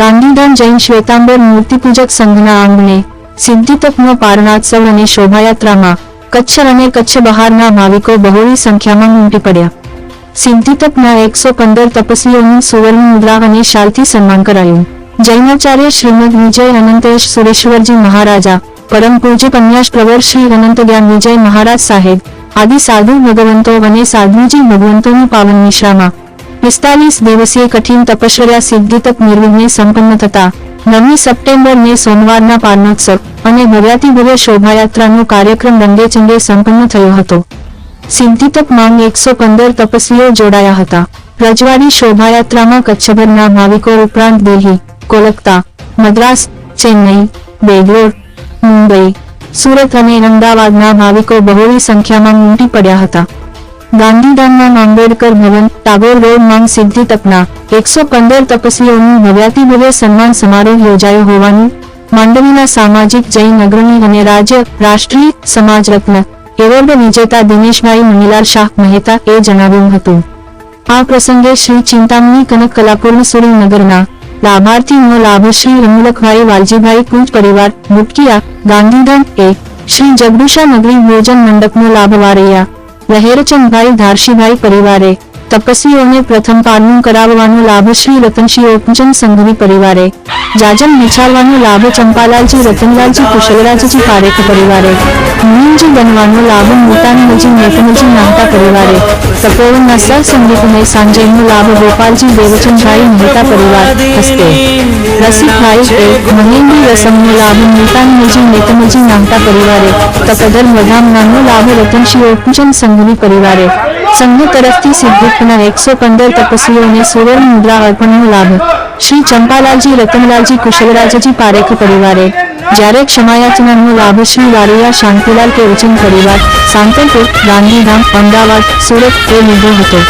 ગાંધીધામ જૈન શ્વેતાંબર મૂર્તિપૂજક સંઘના આંગણે સિદ્ધિતપનો પારણાત્સવ અને શોભાયાત્રામાં કચ્છર અને કચ્છ બહારના ભાવિકો બહોળી સંખ્યામાં ઉમટી પડ્યા. સિદ્ધિતપના એકસો પંદર તપસ્વીઓનું સુવર્ણ મુદ્રા અને શાલથી સન્માન કરાયું. જૈનાચાર્ય શ્રીમદ વિજય અનંતેશ સુરેશ્વરજી મહારાજા, પરમ પૂજ્ય કન્યાશ પ્રવર શ્રી અનંત જ્ઞાન વિજય મહારાજ સાહેબ, આદિ સાધુ ભગવંતો અને સાધુજી ભગવંતોની પાવન નિશામાં પિસ્તાલીસ દિવસીય કઠિન તપશ્ચર્યા સિદ્ધિતપ નિર્વિઘ્ને સંપન્ન થતા નવમી સપ્ટેમ્બર ને સોમવારના પારણોત્સવ અને ભવ્યાતિ ભવ્ય શોભાયાત્રાનો કાર્યક્રમ રંગેચંગે સંપન્ન થયો હતો. સિદ્ધિતપ માંગ એકસો પંદર તપસ્વીઓ જોડાયા હતા. રજવાડી શોભાયાત્રામાં કચ્છભરના ભાવિકો ઉપરાંત દિલ્હી, કોલકાતા, મદ્રાસ, ચેન્નઈ, બેંગ્લોર, મુંબઈ, સુરત અને અમદાવાદના ભાવિકો બહોળી સંખ્યામાં ઉમટી પડ્યા હતા. ગાંધીધામમાં આંબેડકર ભવન, ટાગોર રોડ માંગ સિદ્ધિ તપના એકસો પંદર તપસ્વીઓનું ભવ્યાતિ ભવ્ય સન્માન સમારોહ યોજાયો હોવાનું માંડવીના સામાજિક જૈન અગ્રણી અને રાજ્ય રાષ્ટ્રીય સમાજ રત્ન એવોર્ડ વિજેતા દિનેશભાઈ મહિલાલ શાહ મહેતા એ જણાવ્યું હતું. આ પ્રસંગે શ્રી ચિંતામણી કનક કલાપૂર્ણ સુરેન્દ્રનગરના લાભાર્થીનો લાભ શ્રી રમુલખભાઈ વાલજીભાઈ કુંજ પરિવાર મુટકિયા ગાંધીધામ એ શ્રી જગદુશા નગરી ભોજન મંડપનો લાભ વારૈયા લહેરચંદભાઈ ધારશીભાઈ પરિવારે તપસ્વીઓને પ્રથમ પારણું કરાવવાનો લાભ શ્રી રતનશ્રી ઓપચંદ સંઘવી પરિવારે જાજમ વિછાવવાનો લાભ ચંપાલાલજી રતનલાલજી કુશલરાજજી પારેખ પરિવારે મુનિમજી બનવાનો લાભ મોટાનજી નેતનજી નામતા પરિવારે તપોવનના સહ સંગીતમય સાંજયનો લાભ ગોપાલજી દેવચંદભાઈ મહેતા પરિવાર હસ્તે રસિકભાઈ એ મહેન્દી રસમનો લાભ મોટાનજી નેતનજી નામતા પરિવારે તપદર મધામનાનો લાભ રતનશ્રી ઓપચંદ સંઘની પરિવારે સંઘ તરફથી સિદ્ધિકના એકસો પંદર તપસ્વીઓને સુવર્ણ મુદ્રા અર્પણનો લાભ શ્રી ચંપાલાલજી, રતનલાલજી, કુશલરાજજી, પારેખ પરિવારે. જ્યારે ક્ષમાયાચનાનો લાભ શ્રી વારિયા શાંતિલાલ કે ઉચન પરિવાર, સાંતલપુર, ગાંધીધામ, અમદાવાદ, સુરત એ લીધો હતો.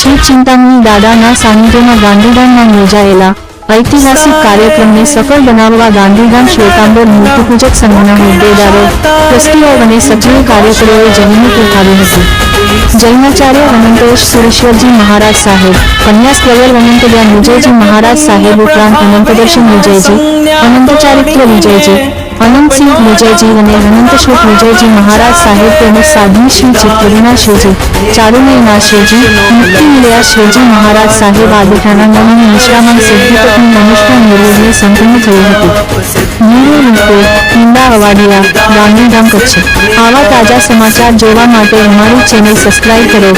શ્રી ચિંતામણી દાદાના સાનિધ્યમાં ગાંધીધામમાં યોજાયેલા ઐતિહાસિક કાર્યક્રમને સફળ બનાવવા ગાંધીધામ શ્વેતાંબર મૂર્તિપૂજક સંઘના હોદ્દેદારો, ટ્રસ્ટીઓ અને સક્રિય કાર્યકરોએ જમીન ઉઠાવી હતી. જૈનાચાર્ય અનંતેશ સુરેશ્વરજી મહારાજ સાહેબ કન્યાસ પ્રવર અનંત વિજયજી મહારાજ સાહેબ ઉપરાંત અનંતદર્શન વિજયજી અનંત ચારિત્ર વિજયજી અનંતસિંહ વિજયજી અને અનંતશોક વિજયજી મહારાજ સાહેબ તેમજ સાધ્વી શ્રી ચિત્તવિના શ્રીજી ચારુમયના શ્રીજી મુક્તિ શ્રીજી મહારાજ સાહેબ આદિઠાના નવમી નિશ્રામાં સિદ્ધિપત્ની મનુષ્ય નિર્વિઘ્ને સંપન્ન થયું હતું. રિપોર્ટ ઈંડા અવાડિયા ગાંધીધામ કચ્છ. આવા તાજા સમાચાર જોવા માટે અમારી ચેનલ સબસ્ક્રાઇબ કરો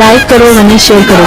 લાઈક કરો અને શેર કરો.